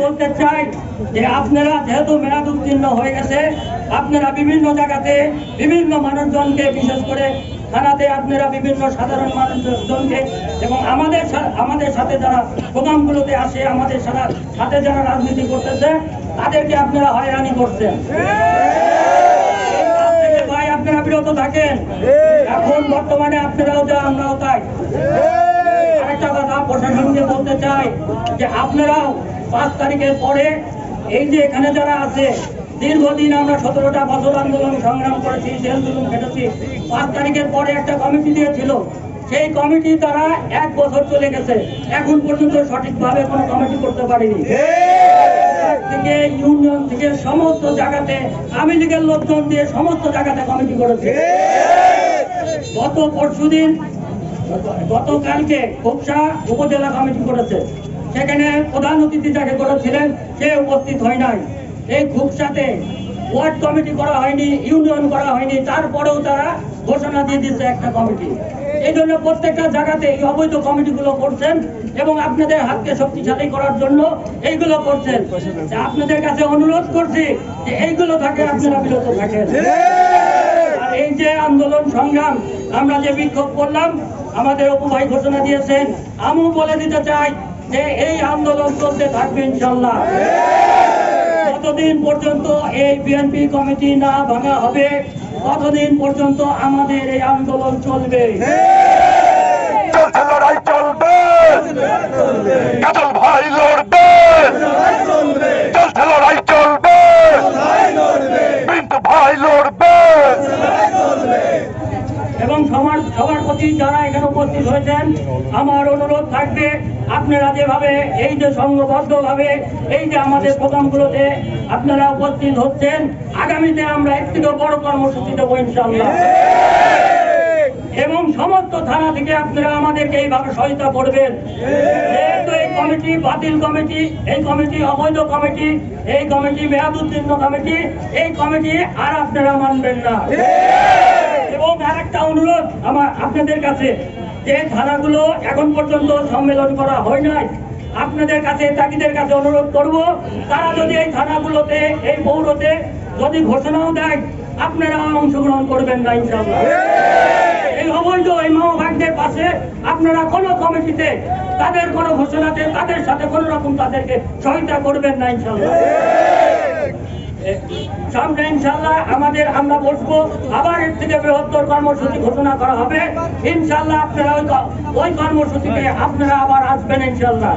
বলতে চাই যে আপনারা যেহেতু মেয়াদ উত্তীর্ণ হয়ে গেছে, আপনারা বিভিন্ন জায়গাতে বিভিন্ন মানুষজনকে, বিশেষ করে থানাতে আপনারা বিভিন্ন সাধারণ মানুষজনকে এবং আমাদের আমাদের সাথে যারা প্রোগ্রামগুলোতে আসে, আমাদের সারা- সাথে যারা রাজনীতি করতেছে, তাদেরকে আপনারা হয়রানি করছেন। ভাই, আপনারা বিরত থাকেন। এখন বর্তমানে আপনারাও যা, আমরাও তাই। আরেকটা কথা প্রশাসনকে বলতে চাই যে আপনারাও পাঁচ তারিখের পরে এই যে এখানে যারা আছে, দীর্ঘদিন আমরা সতেরোটা বছর আন্দোলন সংগ্রাম করেছি, জেল জুলুম খেটেছি, পাঁচ তারিখের পরে একটা কমিটি দিয়েছিল। সেই কমিটি তারা এক বছর চলে গেছে। এখন পর্যন্ত সঠিকভাবে কোনো কমিটি করতে পারেনি। থেকে ইউনিয়ন থেকে সমস্ত জায়গাতে, আমি লীগের লোকজন দিয়ে সমস্ত জায়গাতে কমিটি করেছে। গত পরশুদিন গতকালকে খোকসা উপজেলা কমিটি করেছে। সেখানে প্রধান অতিথি যাকে করেছিলেন, সে উপস্থিত হয় নাই। এই খোকসাতে ওয়ার্ড কমিটি করা হয়নি, ইউনিয়ন করা হয়নি, তারপরেও তারা ঘোষণা দিয়ে দিচ্ছে একটা কমিটি। এই জন্য প্রত্যেকটা জায়গাতে এই অবৈধ কমিটিগুলো করছেন এবং আপনাদের হাতকে শক্তিশালী করার জন্য এইগুলো করছেন। আপনাদের কাছে অনুরোধ করছি যে এইগুলো থাকে আপনারা বিরত থাকেন। এই যে আন্দোলন সংগ্রাম, আমরা যে বিক্ষোভ করলাম, আমাদের অপু ভাই ঘোষণা দিয়েছেন আমিও বলে দিতে চাই যে এই আন্দোলন চলতে থাকবে ইনশাল্লাহ। যতদিন পর্যন্ত এই বিএনপি কমিটি না ভাঙা হবে, ততদিন পর্যন্ত আমাদের এই আন্দোলন চলবে। চলবে এবং সবার সবার প্রতি যারা এখানে উপস্থিত হয়েছেন, আমার অনুরোধ থাকবে, আপনারা যেভাবে এই যে সংঘবদ্ধভাবে, এই যে আমাদের প্রোগ্রামগুলোতে আপনারা উপস্থিত হচ্ছেন, আগামীতে আমরা একটু বড় কর্মসূচি দেবো ইনশাল্লাহ এবং সমস্ত থানা থেকে আপনারা আমাদেরকে এইভাবে সহায়তা করবেন। যেহেতু এই কমিটি বাতিল কমিটি, এই কমিটি অবৈধ কমিটি, এই কমিটি মেয়াদ উত্তীর্ণ কমিটি, এই কমিটি আর আপনারা মানবেন না। এবং আরেকটা অনুরোধ আমার আপনাদের কাছে যে থানাগুলো এখন পর্যন্ত সম্মেলন করা হয় নাই আপনাদের কাছে তাকিদের কাছে অনুরোধ করব তারা যদি এই থানাগুলোতে এই পৌরতে যদি ঘোষণাও দেয় আপনারা অংশগ্রহণ করবেন না এই অবৈধ এই মামাভাগদের পাশে আপনারা কোনো কমিটিতে তাদের কোনো ঘোষণাতে তাদের সাথে কোনো রকম তাদেরকে সহায়তা করবেন না ইনশাল্লাহ সামনে ইনশাল্লাহ আমাদের আমরা বসবো। আবার এর থেকে বৃহত্তর কর্মসূচি ঘোষণা করা হবে। ইনশাল্লাহ আপনারা ওই কর্মসূচিতে আপনারা আবার আসবেন ইনশাল্লাহ